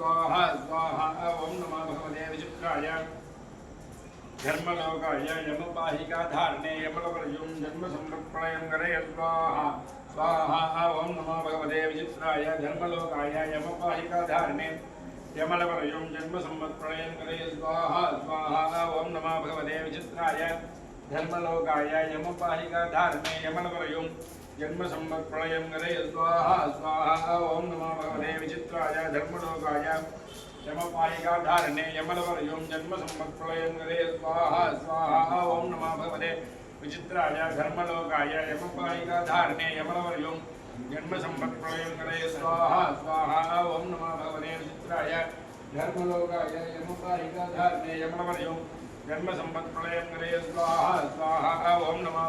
स्वाहा स्वाहा, ओम नमः भगवते विचित्राय। धर्मलोकाय यमपाहिका धारणे यमलवर्युं स्वाहा स्वाहा, ओम नमः भगवते विचित्राय। धर्मलोकाय यमपाहिका धारणे यमलवर्युं भगवते विचित्राय। धर्मलोकाय यमपाहिका धारणे यमलवर्युं जन्म संप्रयं करे स्वाहा स्वाहा, ओम नमः भगवते विचित्राय, धर्मलोकाय, यमपायिका धारणे, यमलवर्युं, जन्म संवत्प्रलयं करे स्वाहा स्वाहा, ओम नमः भगवते विचित्राय, धर्मलोकाय, यमपायिका धारणे, यमलवर्युं, जन्म संवत्प्रलयं करे स्वाहा स्वाहा, ओम नमः भगवते विचित्राय, धर्मलोकाय, यमपायिका धारणे, यमलवर्युं, जन्म संवत्प्रलयं करे स्वाहा स्वाहा, ओम नमः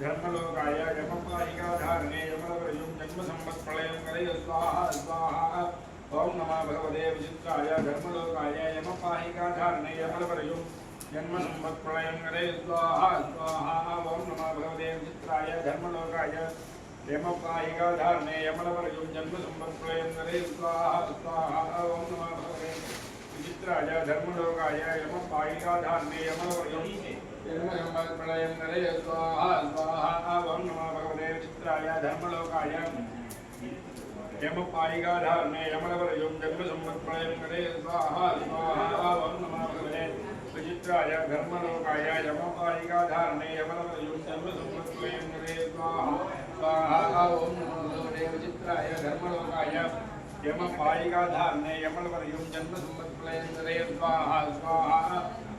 धर्मलोकाय यमपाहिका धारणे यमलवरयं जन्म संपत्प्रलयं करे स्वाहा स्वाहा ओम नमः भगवते विचित्राय धर्मलोकाय यमपाहिका धारणे यमलवरयुं जन्म संवत्प्रलयं करे स्वाहा स्वाहा ओम नमः भगवते विचित्राय धर्मलोकाय यमपाहिका धारणे यमलवरयुं जन्म संवत्प्रलयं करे स्वाहा स्वाहा ओम नमः भगवते विचित्राय धर्मलोकाय यमपाहिका यमलवरयुं जन्म संवत्प्रलयं करे स्वाहा स्वाहा ओम नमः भगवते विचित्राय धर्मलोकाय यमपायिका यमलवरयुं जन्म करे स्वाहा स्वाहा ओम नमः भगवते विचित्राय धर्मलोकाय यमपायिका धारणे यमलवरयुं जन्म संवत्प्रलयं करे स्वाहा स्वाहा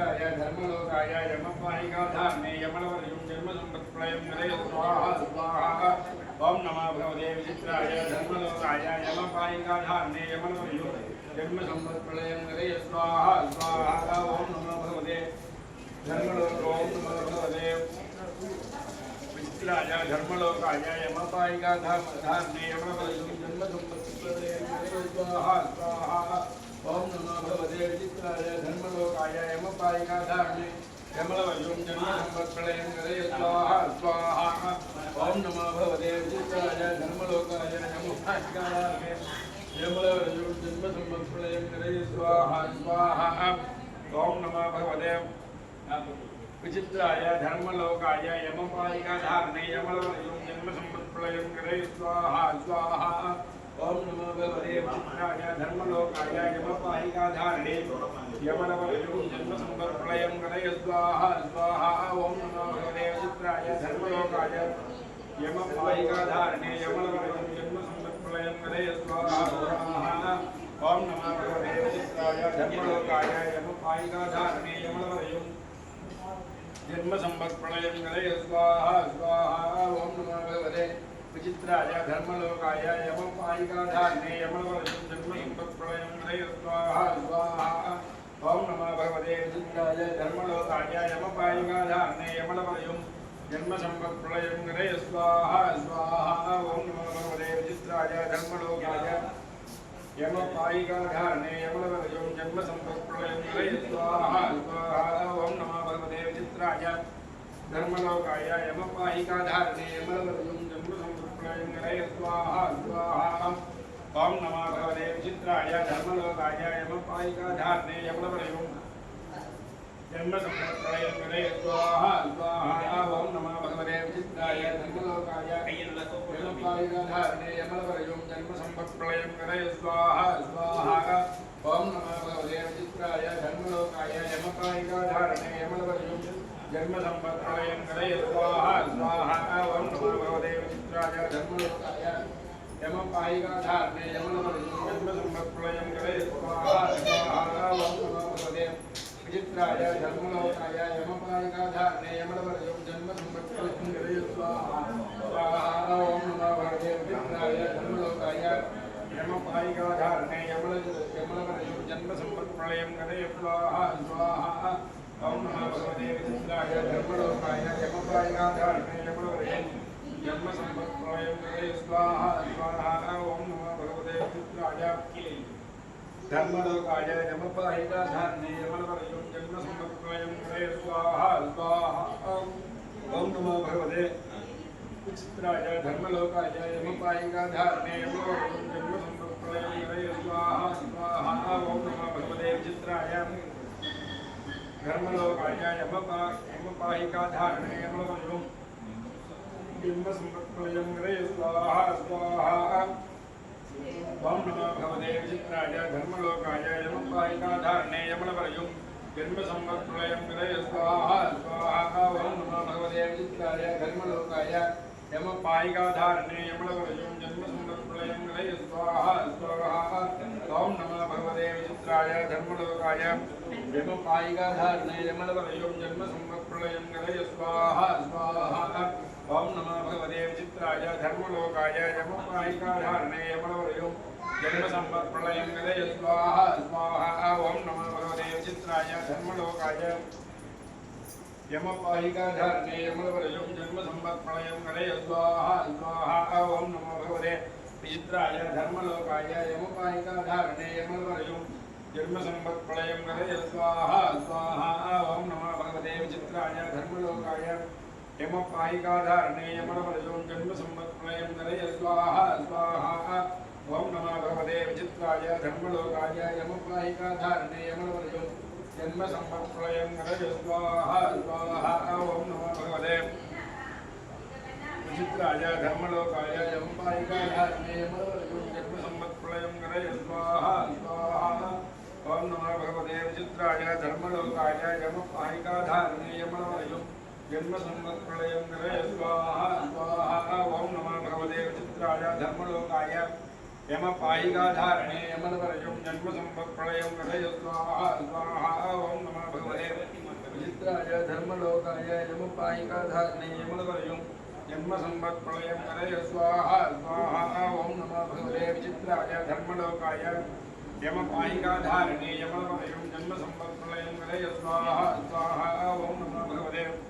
भगवते विचित्राय धर्मलोकाय यमपायिका धारणे यमलवरयुं जन्म संवत्प्रलयं करे स्वाहा स्वाहा ओम नमः भगवते विचित्राय धर्मलोकाय यमपायिका धारणे यमलवरयुं जन्म संवत्प्रलयं करे स्वाहा स्वाहा ओम नमः भगवते विचित्राय धर्मलोकाय यमपायिका धारणे यमलवरयुं जन्म संवत्प्रलयं करे स्वाहा स्वाहा ओम नमः भगवते विचित्राय धर्मलोकाय यमपायिका धारणे यमलवरयुं जन्म संवत्प्रलयं करे स्वाहा स्वाहा। ओम नमः भगवते विचित्राय धर्मलोकाय यमपायिका धारणे यमलवयुं जन्म संवत्प्रलयं करे स्वाहा स्वाहा। ओम नमः भगवते विचित्राय धर्मलोकाय यमपायिका धारणे यमलवयुं जन्म संवत्प्रलयं करे स्वाहा स्वाहा। ओम नमः भगवते विचित्राय धर्मलोकाय यमपायिका धारणे यमलवयुं जन्म संवत्प्रलयं करे स्वाहा स्वाहा ओम नमः भगवते विचित्राय धर्मलोकाय यमपायिका धारणे यमलवयुं जन्म संवत्प्रलयं करे स्वाहा। स्वाहा ओम नमः भगवते विचित्राय धर्मलोकाय यमपायिका धारणे यमलवयुं जन्म संवत्प्रलयं करे स्वाहा स्वाहा। ओम नमः भगवते विचित्राय धर्मलोकाय यमपायिका धारणे यमलवयुं जन्म संवत् प्रलयं करे स्वाहा ओम नमः भगवते विचित्राय धर्मलोकाय यमपायिका धारणे यमलवर्षं जन्म प्रलयं करे स्वाहा ओम नमः भगवते विचित्राय, धर्मलोकाय यमपायिका धारणे यमलवर्षं जन्म प्रलयं करे स्वाहा ओम नमः भगवते विचित्राय, धर्मलोकाय यमपायिका धारणे करे स्वाहा स्वाहा ओम नमः भगवते विचित्राय धर्मलोकाय यमपायिका धारणे यमलवर्षं जन्म संवत् प्रलयं करे स्वाहा स्वाहा ओम नमः भगवते विचित्राय धर्मलोकाय यमपायिका धारणे यमलवर्षं जन्म संवत् प्रलयं करे स्वाहा स्वाहा ओम नमः भगवते विचित्राय धर्मलोकाय यमपायिका धारणे यमलवर्षं जन्म संवत् प्रलयं करे स्वाहा स्वाहा ओम नमः भगवते धर्मलोकाय यम यमपायिकाधारणे यमलवरयुं जन्म संवत्सरयं करे स्वाहा स्वाहा ओम नमो भगवते विचित्राय धर्मलोकाय जन्म संवत्सरयं करे स्वाहा स्वाहा ओम नमो भगवते विचित्राय धर्मलोकाय यमपायिकाधारणे यमलवरयुं जन्म करे स्वाहा ओम नमो भगवते विचित्राय धर्मलोकाय यमपायिकाधारणे यमल यमलवरयुं जन्म संवत्सरयं करे स्वाहा स्वाहा ओम नमः भगवते विचित्राय धर्मलोकाय जन्म संवत्सरयं करे स्वाहा स्वाहा ओम नमः धर्मलोकाय यमपायिकाधारणे यमलवरयुं जन्म संवत्सरयं करे स्वाहा स्वाहा भगवते विचित्राय धर्मलोकाय यमपायिकाधारणे यमलवरयुं जन्म संवत्सरयं करे स्वाहा स्वाहा जन्म संवत्सरयं करे स्वाहा स्वाहा ओम नमो भगवते विचित्राय धर्मलोकाय यमपायिकाधारणे यमलवरयुं जन्म संवत्सरयं करे स्वाहा स्वाहा ओम नमो भगवते विचित्राय धर्मलोकाय यमपायिकाधारणे यमलवरयुं जन्म संवत्सरयं करे स्वाहा स्वाहा ओम नमो भगवते विचित्राय धर्मलोकाय यमपायिकाधारणे यमलवरयुं जन्म संवत्सरयं करे स्वाहा स्वाहा ओम नमो भगवते नमो भगवते विचित्राय धर्मलोकाय यमपायिकाधारणे यमलवरयुं जन्म संवत्सरयं स्वाहा स्वाहा ओम नमो भगवते विचित्राय धर्मलोकाय यमपायिकाधारणे यमलवरयुं जन्म संवत्सरयं स्वाहा स्वाहा, ओम नमो भगवते विचित्राय धर्मलोकाय यमपायिकाधारणे यमलवरयुं जन्म संवत्सरयं करे स्वाहा स्वाहा। ओम नमो भगवते विचित्राय धर्मलोकाय यमपायिकाधारणे यमलवरयुं जन्म संवत्सरयं करे स्वाहा स्वाहा। ओम नमो भगवते विचित्राय धर्मलोकाय यमपायिकाधारणे यमलवरयुं जन्म संवत्सरयं करे स्वाहा स्वाहा। ओम नमो भगवते विचित्राय धर्मलोकाय यमपायिकाधारणे यमलवरयुं जन्म संवत्सरयं करे स्वाहा स्वाहा ओम नमो भगवते विचित्राय धर्मलोकाय यमपायिकाधारणे यमलवरयुं जन्म संवत्सरयं करे स्वाहा स्वाहा ओम नमो भगवते विचित्राय धर्मलोकाय यमपायिकाधारणे यमलवरयुं जन्म संवत्सरयं करे स्वाहा स्वाहा ओम नमो भगवते विचित्राय धर्मलोकाय यमपायिकाधारणे यमलवरयुं जन्म संवत्सरयं करे स्वाहा स्वाहा, ओम नमो भगवते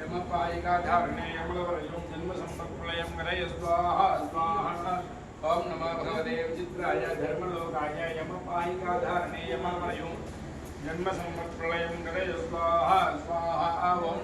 भगवते विचित्राय धर्मलोकाय यमपायिकाधारणे यमलवरयुं जन्म संवत्सरयं करे स्वाहा। स्वाहा ओम नमः भगवते विचित्राय धर्मलोकाय यमपायिकाधारणे यमलवरयुं जन्म संवत्सरयं करे स्वाहा। स्वाहा ओम